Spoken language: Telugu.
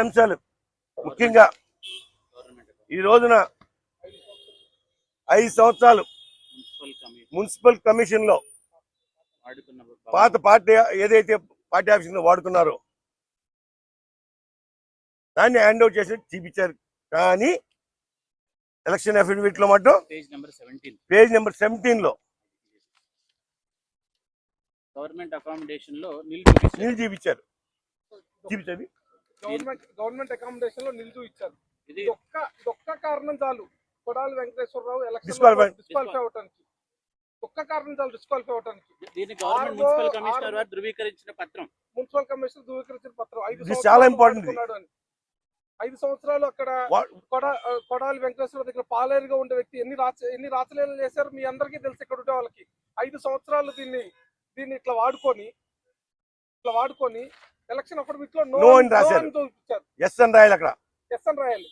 అంశాలు. ముఖ్యంగా ఈ రోజున ఐదు సంవత్సరాలు మున్సిపల్ కమిషన్లో పాత పార్టీ ఏదైతే పార్టీ ఆఫీస్లో వాడుకున్నారో దాన్ని హ్యాండ్ అవుట్ చేసి చూపించారు కానీ ఎలక్షన్ అఫిడవిట్లో మాత్రం పేజ్ నెంబర్ సెవెంటీన్. లో గవర్నమెంట్ అకామిడేషన్లో నిల్ చూపించారు చూపించండి గవర్నమెంట్ గవర్నమెంట్ అకామిడేషన్లో నిలుచు ఇచ్చారు ఒక్క ఒక్క కారణం చాలు. కొడాలి వెంకటేశ్వరరావు ఎలక్షన్. డిస్క్వాలిఫై అవటానికి. ఒక్క కారణం చాలు డిస్క్వాలిఫై అవటానికి. దీన్ని గవర్నమెంట్ ఆర్ఓ, మున్సిపల్ కమిషనర్ ధృవీకరించిన పత్రం. మున్సిపల్ కమిషనర్ ధృవీకరించిన పత్రం. ఐదు ఇది చాలా అని. ఐదు సంవత్సరాలు అక్కడ కొడాలి వెంకటేశ్వర దగ్గర పాలేరుగా ఉండే వ్యక్తి ఎన్ని రాచ ఎన్ని రాచలీలలు చేశారు మీ అందరికీ తెలుసు ఇక్కడ ఉండే వాళ్ళకి. ఐదు సంవత్సరాలు దీన్ని దీన్ని ఇట్లా వాడుకొని ఇట్లా వాడుకొని ఎలక్షన్ అప్పుడు No అని రాశారు. ఎస్ అని రాయాలి అక్కడ. ఎస్ అని రాయాలి.